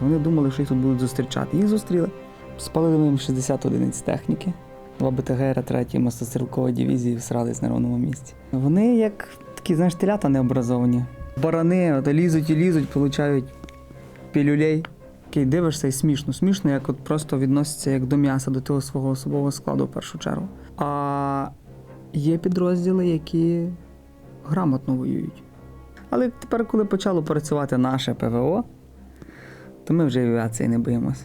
Вони думали, що їх тут будуть зустрічати. Їх зустріли. Спалили їм 60 одиниць техніки. Два БТГР 3 мотострілкової дивізії всрались на ровному місці. Вони як такі, знаєш, телята необразовані. Барани от, лізуть і лізуть, получають пілюлей. Такий дивишся і смішно. Смішно, як от просто відносяться як до м'яса, до того свого особового складу в першу чергу. А є підрозділи, які грамотно воюють. Але тепер, коли почало працювати наше ПВО, то ми вже авіації не боїмося.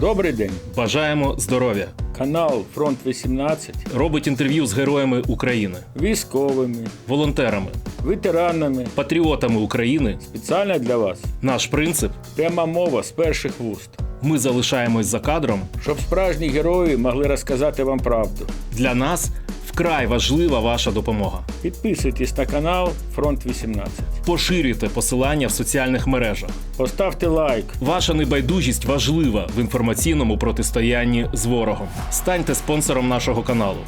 Добрий день. Бажаємо здоров'я. Канал Фронт 18 Робить інтерв'ю з героями України, військовими, волонтерами, ветеранами. патріотами України. Спеціально для вас. Наш принцип Пряма мова з перших вуст. ми залишаємось за кадром. Щоб справжні герої могли розказати вам правду. Для нас вкрай важлива ваша допомога. Підписуйтесь на канал Фронт 18. Поширюйте посилання в соціальних мережах. Поставте лайк. Ваша небайдужість важлива в інформаційному протистоянні з ворогом. Станьте спонсором нашого каналу.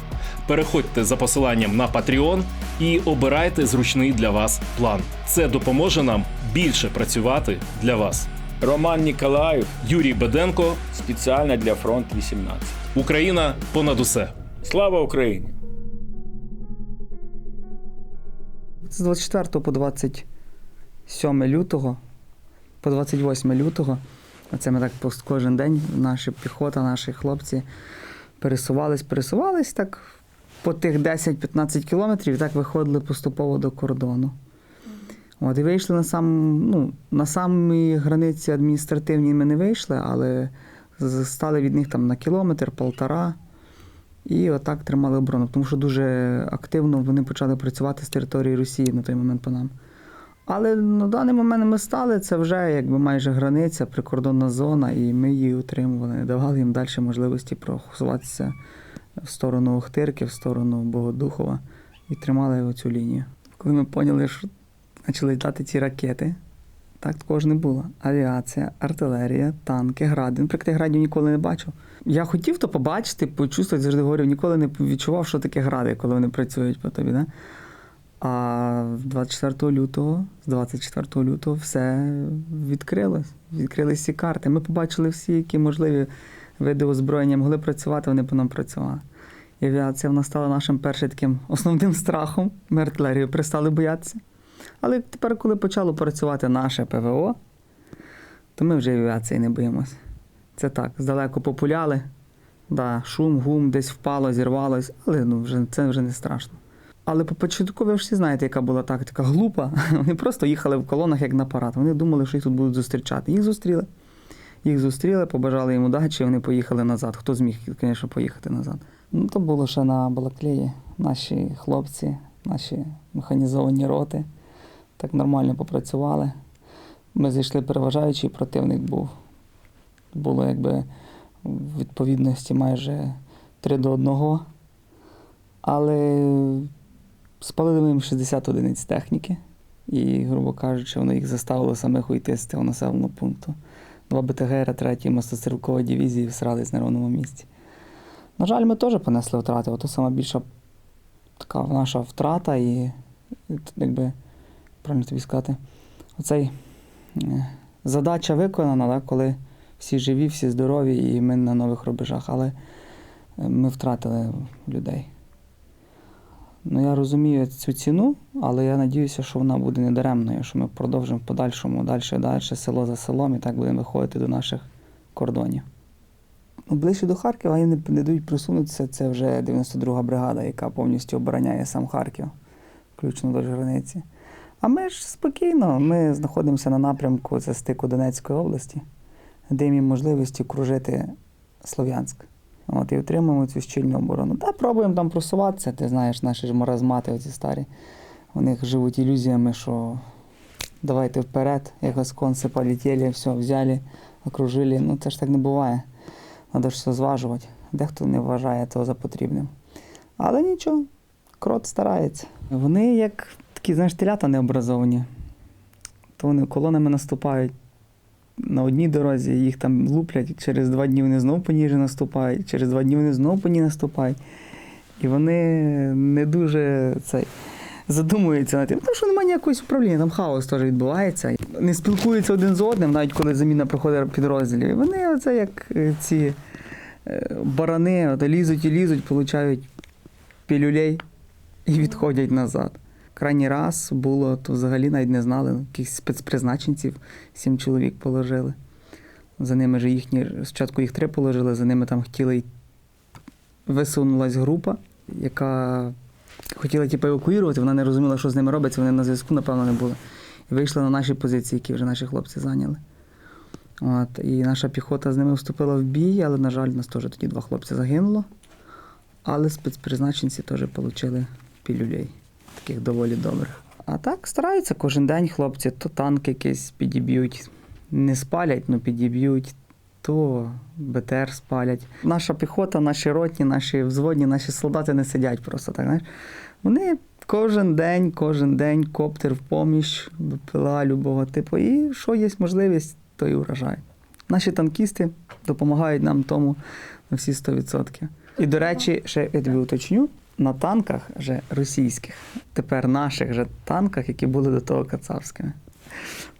Переходьте за посиланням на Patreon і обирайте зручний для вас план. Це допоможе нам більше працювати для вас. Роман Ніколаїв Юрій Беденко, спеціально для Фронт 18. Україна понад усе. Слава Україні! З 24 по 27 лютого, по 28 лютого, оце ми так кожен день, наша піхота, наші хлопці пересувались, пересувались так по тих 10-15 кілометрів і так виходили поступово до кордону. От, і вийшли на сам, ну, на самій границі адміністративній ми не вийшли, але стали від них там на кілометр, полтора. І отак тримали оборону, тому що дуже активно вони почали працювати з території Росії на той момент по нам. Але на даний момент ми стали, це вже якби майже границя, прикордонна зона, і ми її утримували, давали їм далі можливості просуватися в сторону Охтирки, в сторону Богодухова і тримали оцю лінію. Коли ми поняли, що почали літати ці ракети, так такого ж не було. Авіація, артилерія, танки, гради. Наприклад, я градів ніколи не бачив. Я хотів то побачити, почувствувати, завжди говорю, ніколи не відчував, що таке гради, коли вони працюють по тобі. Да? А 24 лютого, з 24 лютого все відкрилось. Відкрились всі карти. Ми побачили всі, які можливі види озброєння могли працювати, вони по нам працювали. І авіація вона стала нашим першим таким основним страхом. Ми артилерію перестали боятися. Але тепер, коли почало працювати наше ПВО, то ми вже авіації не боїмося. Це так, здалеку популяли, да, шум, гум, десь впало, зірвалось, але ну, вже, це вже не страшно. Але по початку ви всі знаєте, яка була тактика глупа. Вони просто їхали в колонах як на парад. Вони думали, що їх тут будуть зустрічати. Їх зустріли. Їх зустріли, побажали їм удачі, вони поїхали назад. Хто зміг, звісно, поїхати назад. Ну, то було ще на Балаклеї. Наші хлопці, наші механізовані роти так нормально попрацювали. Ми зайшли переважаючий противник був. Було якби в відповідності майже 3 до 1. Але спалили ми їм 60 одиниць техніки. І, грубо кажучи, воно їх заставило самих уйти з цього населеного пункту. Два БТГР 3 мотострілкової дивізії всрались на ровному місці. На жаль, ми теж понесли втрати. Ото сама більша така наша втрата, і якби правильно тобі сказати, оцей е, задача виконана, да, коли всі живі, всі здорові, і ми на нових рубежах, але е, ми втратили людей. Ну, я розумію цю ціну, але я надіюся, що вона буде недаремною, що ми продовжимо в подальшому далі, далі, село за селом, і так будемо виходити до наших кордонів. Ну, ближче до Харкова їм не, дають просунутися. Це вже 92-га бригада, яка повністю обороняє сам Харків, включно до границі. А ми ж спокійно, ми знаходимося на напрямку це стику Донецької області, де є можливості кружити Слов'янськ. От, і отримуємо цю щільну оборону. Та пробуємо там просуватися. Ти знаєш, наші ж маразмати, оці старі. У них живуть ілюзіями, що давайте вперед, якось конці полетіли, все, взяли, окружили. Ну це ж так не буває. Треба ж все зважувати. Дехто не вважає того за потрібним. Але нічого, крот старається. Вони як такі, знаєш, телята необразовані. То вони колонами наступають на одній дорозі, їх там луплять, через два дні вони знову по ній же наступають, через два дні вони знову по ній наступають. І вони не дуже цей. задумуються над тим, тому що немає ніякого управління, там хаос теж відбувається. Не спілкуються один з одним, навіть коли заміна проходить підрозділів. І вони оце як е, ці е, барани, от, лізуть і лізуть, получають пілюлей і відходять назад. Крайній раз було, то взагалі навіть не знали, якихось спецпризначенців, сім чоловік положили. За ними ж їхні, спочатку їх три положили, за ними там хотіли висунулась група, яка хотіла типу, евакуювати, вона не розуміла, що з ними робиться, вони на зв'язку, напевно, не були. І вийшли на наші позиції, які вже наші хлопці зайняли. От, і наша піхота з ними вступила в бій, але, на жаль, у нас теж тоді два хлопці загинуло. Але спецпризначенці теж отримали пілюлей, таких доволі добрих. А так стараються кожен день хлопці, то танк якийсь підіб'ють, не спалять, ну підіб'ють, то БТР спалять. Наша піхота, наші ротні, наші взводні, наші солдати не сидять просто так. Знаєш. Вони кожен день, кожен день коптер в поміч, БПЛА любого типу. І що є можливість, то і вражають. Наші танкісти допомагають нам тому на всі 100%. І, до речі, ще я тобі уточню, на танках вже російських, тепер наших же танках, які були до того кацапськими,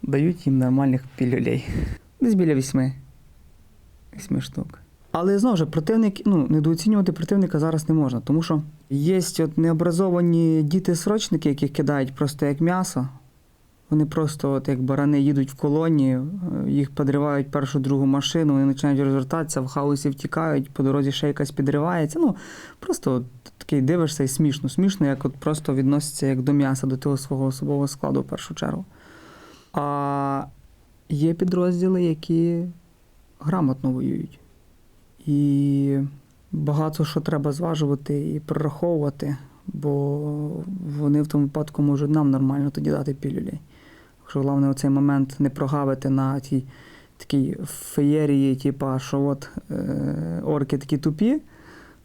дають їм нормальних пілюлей. Десь біля вісьми. Вісьми штук. Але знову ж противник, ну, недооцінювати противника зараз не можна, тому що є от необразовані діти-срочники, яких кидають просто як м'ясо. Вони просто, от як барани, їдуть в колоні, е, їх підривають першу другу машину, вони починають розвертатися, в хаосі втікають, по дорозі ще якась підривається. Ну, просто от такий дивишся і смішно. Смішно, як от просто відноситься як до м'яса, до того свого особового складу в першу чергу. А є підрозділи, які грамотно воюють. І багато що треба зважувати і прораховувати, бо вони в тому випадку можуть нам нормально тоді дати пілюлі. Якщо головне оцей момент не прогавити на тій такій феєрії, типу, що от е, орки такі тупі,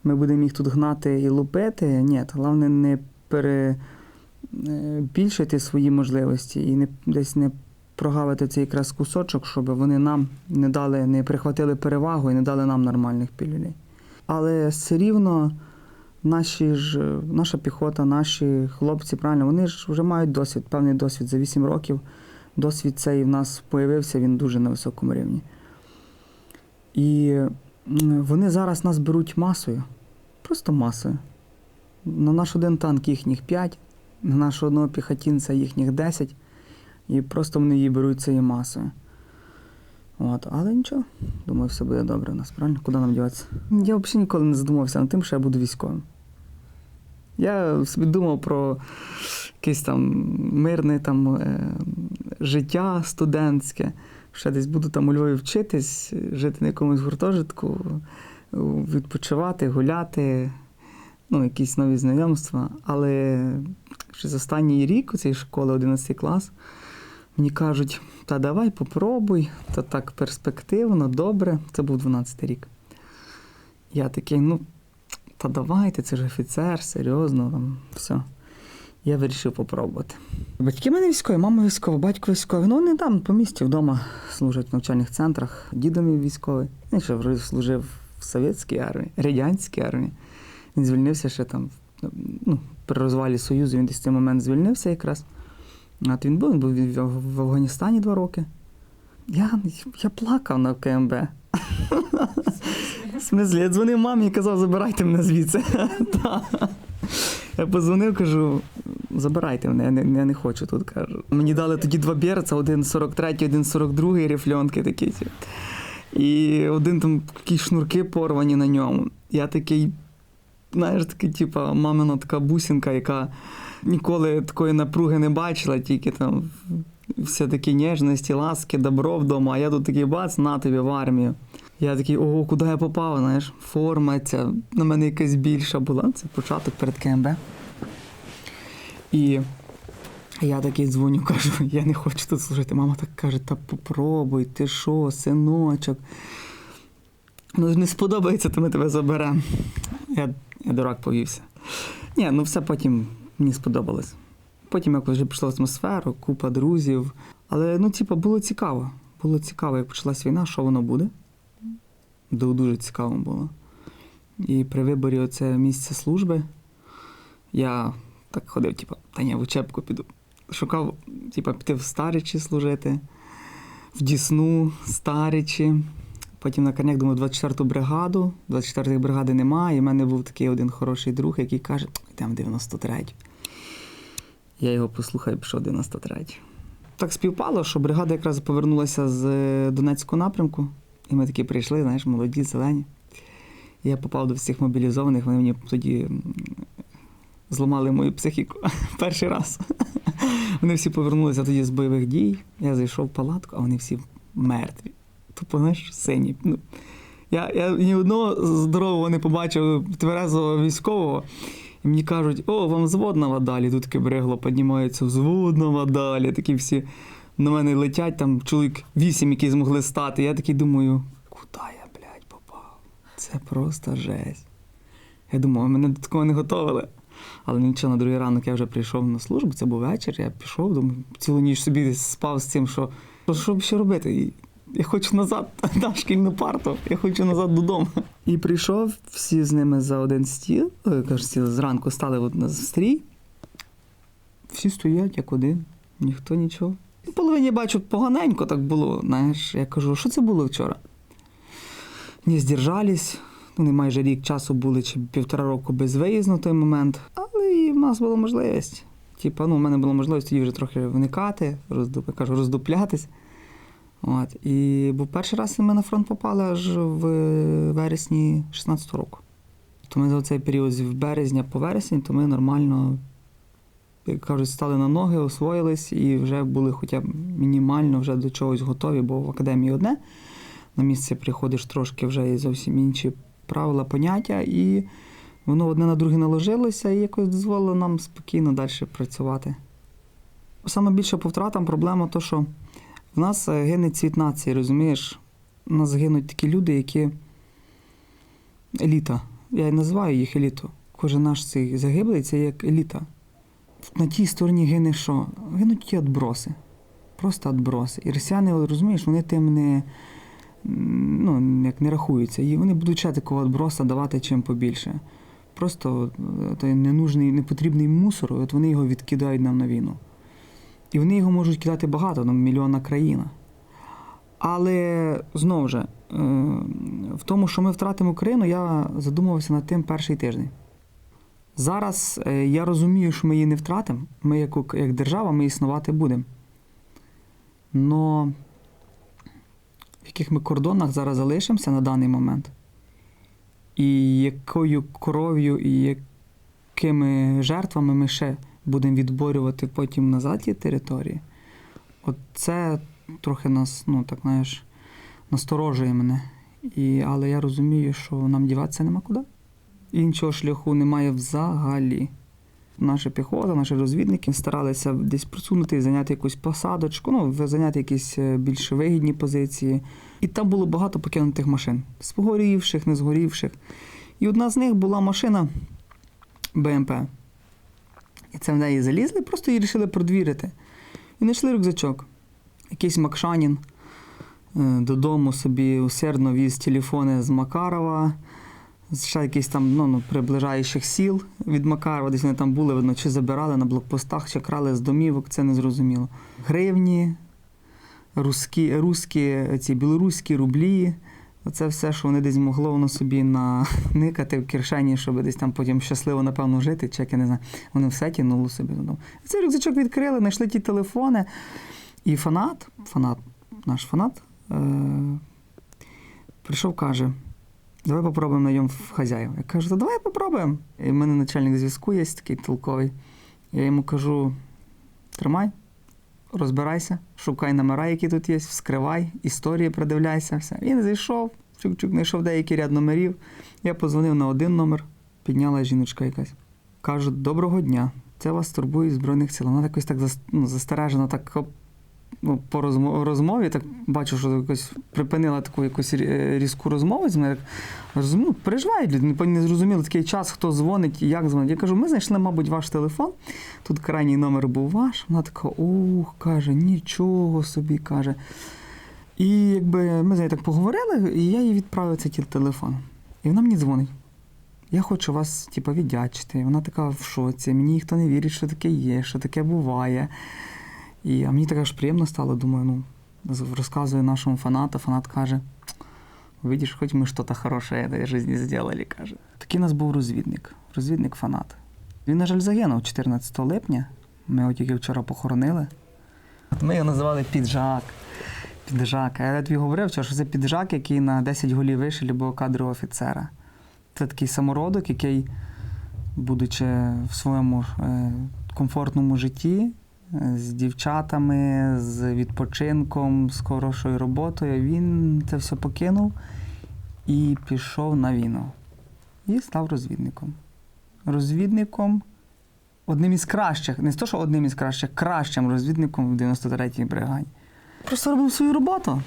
ми будемо їх тут гнати і лупити. Ні, головне не перебільшити свої можливості і не десь не прогавити цей якраз кусочок, щоб вони нам не дали, не прихватили перевагу і не дали нам нормальних пілюлей. Але все рівно наші ж, наша піхота, наші хлопці, правильно, вони ж вже мають досвід, певний досвід за 8 років. Досвід цей в нас появився, він дуже на високому рівні. І вони зараз нас беруть масою, просто масою. На наш один танк їхніх 5, на нашого одного піхотінця їхніх 10, і просто вони її беруть цією масою. От, але нічого, думаю, все буде добре у нас, правильно? Куди нам діватися? Я взагалі ніколи не задумався над тим, що я буду військовим. Я собі думав про якесь там мирне там, е, життя студентське. Ще десь буду там у Львові вчитись, жити на якомусь гуртожитку, відпочивати, гуляти, ну, якісь нові знайомства. Але через останній рік у цієї школи, 11 клас, мені кажуть, та давай попробуй, то так перспективно, добре. Це був 12 рік. Я такий, ну, та давайте, це ж офіцер, серйозно, там, все. Я вирішив попробувати. Батьки мене військові, мама військова, батько військовий. Ну, вони там по місті вдома служать в навчальних центрах. Дідо мій військовий. Він ще служив совєтській армії, радянській армії. Він звільнився ще там, ну, при розвалі Союзу, він десь в цей момент звільнився якраз. От він був, він був в- Афганістані два роки. Я, я плакав на КМБ. В смислі, я дзвонив мамі і казав, забирайте мене звідси. Я позвонив, кажу, забирайте мене, я не, я не хочу тут. кажу. Мені дали тоді два берца, один 43, один 42-й рифльонки такі. І один там такі шнурки порвані на ньому. Я такий, знаєш, такий, типа, мамина така бусинка, яка ніколи такої напруги не бачила, тільки там все такі ніжності, ласки, добро вдома. А я тут такий бац, на тобі в армію. Я такий, ого, куди я попав, знаєш, форма ця на мене якась більша була. Це початок перед КМБ. І я такий дзвоню, кажу, я не хочу тут служити. Мама так каже, та попробуй, ти що, синочок. Ну, не сподобається, то ми тебе заберемо. Я, я дурак повівся. Ні, ну все потім мені сподобалось. Потім якось вже пішла в атмосферу, купа друзів. Але ну, типа, було цікаво. Було цікаво, як почалась війна, що воно буде. Дуже цікаво було. І при виборі оце місця служби я так ходив, типу, та ні, в учебку піду. Шукав, типу, піти в Старичі служити, в Дісну, Старичі. Потім на коняк думав 24-ту бригаду. 24-ї бригади немає. І в мене був такий один хороший друг, який каже, в 93 Я його послухав і пішов в 93 Так співпало, що бригада якраз повернулася з Донецького напрямку. І ми такі прийшли, знаєш, молоді, зелені. Я попав до всіх мобілізованих, вони мені тоді зламали мою психіку перший раз. Вони всі повернулися тоді з бойових дій. Я зайшов в палатку, а вони всі мертві. Тупо, знаєш, сині. Ну, я, я ні одного здорового не побачив тверезого військового. І мені кажуть, о, вам взводного далі. Тут таке брегло піднімається, взводного далі. Такі всі на мене летять, там чоловік вісім, які змогли стати. Я такий думаю, куди я, блядь, попав? Це просто жесть. Я думав, мене до такого не готували. Але нічого, на другий ранок я вже прийшов на службу, це був вечір, я пішов, думаю, цілу ніч собі спав з цим, що що, що ще робити? Я хочу назад на шкільну парту, я хочу назад додому. І прийшов всі з ними за один стіл, ой, кажу, стіл, зранку стали от на стрій. Всі стоять як один, ніхто нічого. І половині бачу, поганенько так було. Знаєш, я кажу, що це було вчора? Не здержались. Вони майже рік часу були чи півтора року без виїзду на той момент. Але і в нас була можливість. Типа, ну, в мене була можливість тоді вже трохи вникати, роздуп, я кажу, роздуплятись. От. І був перший раз ми на фронт попали аж в вересні 16-го року. То ми за цей період з березня по вересень, то ми нормально, як кажуть, стали на ноги, освоїлись і вже були хоча б мінімально вже до чогось готові, бо в академії одне. На місце приходиш трошки вже і зовсім інші правила, поняття, і воно одне на друге наложилося і якось дозволило нам спокійно далі працювати. Саме більше по втратам проблема то, що в нас е, гине цвіт нації, розумієш? У нас гинуть такі люди, які еліта. Я і називаю їх еліту. Кожен наш цей загиблий це як еліта. На тій стороні гине що? Гинуть ті отброси. Просто отброси. І росіяни, розумієш, вони тим не, ну, як не рахуються. І вони будуть ще такого отброса давати чим побільше. Просто е, той ненужний, непотрібний мусор, от вони його відкидають нам на війну. І вони його можуть кидати багато, нам мільйонна країна. Але знову ж, е, в тому, що ми втратимо Україну, я задумувався над тим перший тиждень. Зараз е, я розумію, що ми її не втратимо. Ми, як, як держава, ми існувати будемо. Но в яких ми кордонах зараз залишимося на даний момент, і якою кров'ю, і якими жертвами ми ще будемо відборювати потім назад ті території, от це трохи нас, ну так знаєш, насторожує мене. І, але я розумію, що нам діватися нема куди. Іншого шляху немає взагалі. Наша піхота, наші розвідники старалися десь просунути і зайняти якусь посадочку, ну, зайняти якісь е, більш вигідні позиції. І там було багато покинутих машин, згорівших, не згорівших. І одна з них була машина БМП. І це в неї залізли, просто її вирішили продвірити. І знайшли рюкзачок. Якийсь Макшанін е, додому собі усердно віз телефони з Макарова, ще якісь там ну, ну, приближаючих сіл від Макарова, десь вони там були, видно, чи забирали на блокпостах, чи крали з домівок, це не зрозуміло. Гривні, русські, русські ці білоруські рублі. Оце все, що вони десь могло воно собі наникати в кишені, щоб десь там потім щасливо, напевно, жити, чи я не знаю. Вони все тягнуло собі додому. Цей рюкзачок відкрили, знайшли ті телефони. І фанат, фанат, наш фанат, е- прийшов, каже: давай попробуємо найом в хазяїв. Я кажу, то давай попробуємо. І в мене начальник зв'язку є такий толковий. Я йому кажу: тримай, розбирайся, шукай номера, які тут є, вскривай, історії продивляйся. Все. Він зайшов, чук-чук, знайшов деякий ряд номерів. Я позвонив на один номер, підняла жіночка якась. Кажуть, доброго дня. Це вас турбує Збройних сил. Вона якось так ну, застережено, так ну, по розмо- розмові, так бачу, що якось припинила таку якусь різку розмову з мене. Ну, переживають люди, не, зрозуміли такий час, хто дзвонить як дзвонить. Я кажу, ми знайшли, мабуть, ваш телефон. Тут крайній номер був ваш. Вона така, ух, каже, нічого собі каже. І якби ми з нею так поговорили, і я їй відправив цей телефон. І вона мені дзвонить. Я хочу вас, типу, віддячити. Вона така в шоці. Мені ніхто не вірить, що таке є, що таке буває. І, а мені так аж приємно стало, думаю, ну, розказую нашому фанату, фанат каже: видиш, хоч ми щось хороше в житті зробили, каже. Такий у нас був розвідник, розвідник-фанат. Він, на жаль, загинув 14 липня. Ми його тільки вчора похоронили. Ми його називали піджак. Піджак. Я тобі говорив, що це піджак, який на 10 голів вище любого кадрового офіцера. Це такий самородок, який, будучи в своєму е, комфортному житті, з дівчатами, з відпочинком, з хорошою роботою, він це все покинув і пішов на війну. І став розвідником. Розвідником одним із кращих, не то, що одним із кращих, кращим розвідником в 93-й бригаді. Просто робив свою роботу.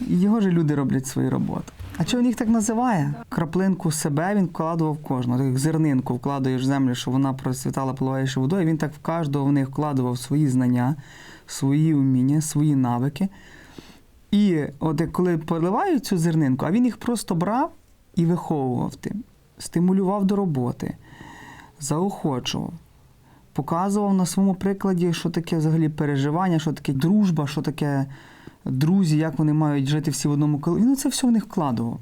Його ж люди роблять свою роботу. А чого він їх так називає? Краплинку себе він вкладував кожного. Як зернинку вкладаєш в землю, щоб вона процвітала поливаючи водою. Він так в кожного в них вкладував свої знання, свої вміння, свої навики. І от коли поливають цю зернинку, а він їх просто брав і виховував тим, стимулював до роботи, заохочував показував на своєму прикладі, що таке взагалі переживання, що таке дружба, що таке друзі, як вони мають жити всі в одному колі. Він це все в них вкладував.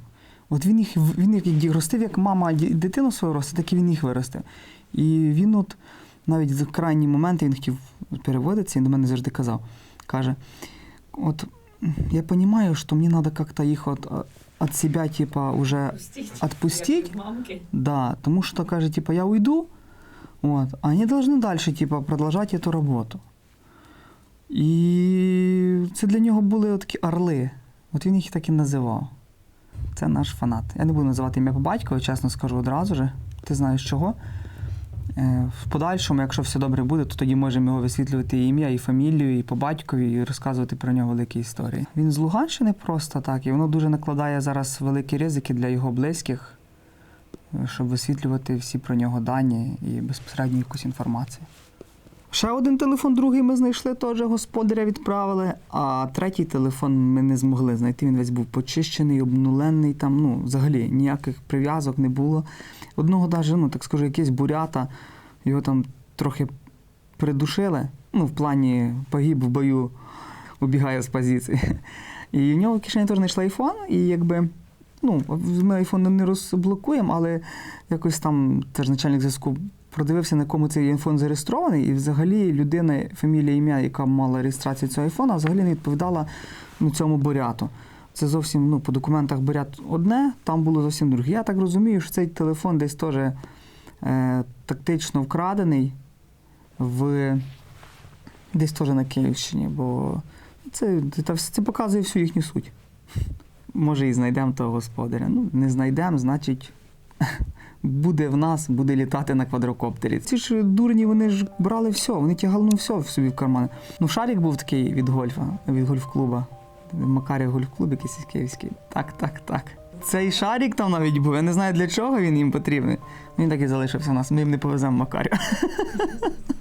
От він їх він їх ростив, як мама дитину свою росте, так і він їх виростив. І він, от навіть в крайні моменти він хотів переводитися, він до мене завжди казав. Каже: от я розумію, що мені треба як-то їх от, от себя, типа, уже отпустить. Мамки. Да, тому що каже, типа, я уйду, вот, а они должны дальше, типа, продовжати цю роботу. І це для нього були такі орли. От він їх так і називав. Це наш фанат. Я не буду називати ім'я по батькові, чесно скажу одразу же. Ти знаєш чого. Е, В подальшому, якщо все добре буде, то тоді можемо його висвітлювати і ім'я, і фамілію, і по батькові, і розказувати про нього великі історії. Він з Луганщини просто так, і воно дуже накладає зараз великі ризики для його близьких, е, щоб висвітлювати всі про нього дані і безпосередньо якусь інформацію. Ще один телефон, другий ми знайшли, теж господаря відправили, а третій телефон ми не змогли знайти. Він весь був почищений, обнулений, там, ну, взагалі ніяких прив'язок не було. Одного навіть, ну, так скажу, якийсь бурята, його там трохи придушили, ну, в плані погиб в бою, убігає з позиції. І в нього в кишені теж знайшли айфон, і якби. Ну, ми айфон не розблокуємо, але якось там теж начальник зв'язку продивився, на кому цей айфон зареєстрований, і взагалі людина, фамілія, ім'я, яка мала реєстрацію цього айфона, взагалі не відповідала ну, цьому буряту. Це зовсім ну, по документах бурят одне, там було зовсім друге. Я так розумію, що цей телефон десь теж е, тактично вкрадений в десь теж на Київщині, бо це, це, це показує всю їхню суть. Може, і знайдемо того господаря. Ну, не знайдемо, значить, буде в нас, буде літати на квадрокоптері. Ці ж дурні, вони ж брали все, вони тягали ну, все в собі в кармани. Ну, шарик був такий від гольфа, від гольф-клуба. Макарів гольф-клуб якийсь київський. Так, так, так. Цей шарик там навіть був. Я не знаю для чого він їм потрібний. Він так і залишився у нас. Ми їм не повеземо Макарю.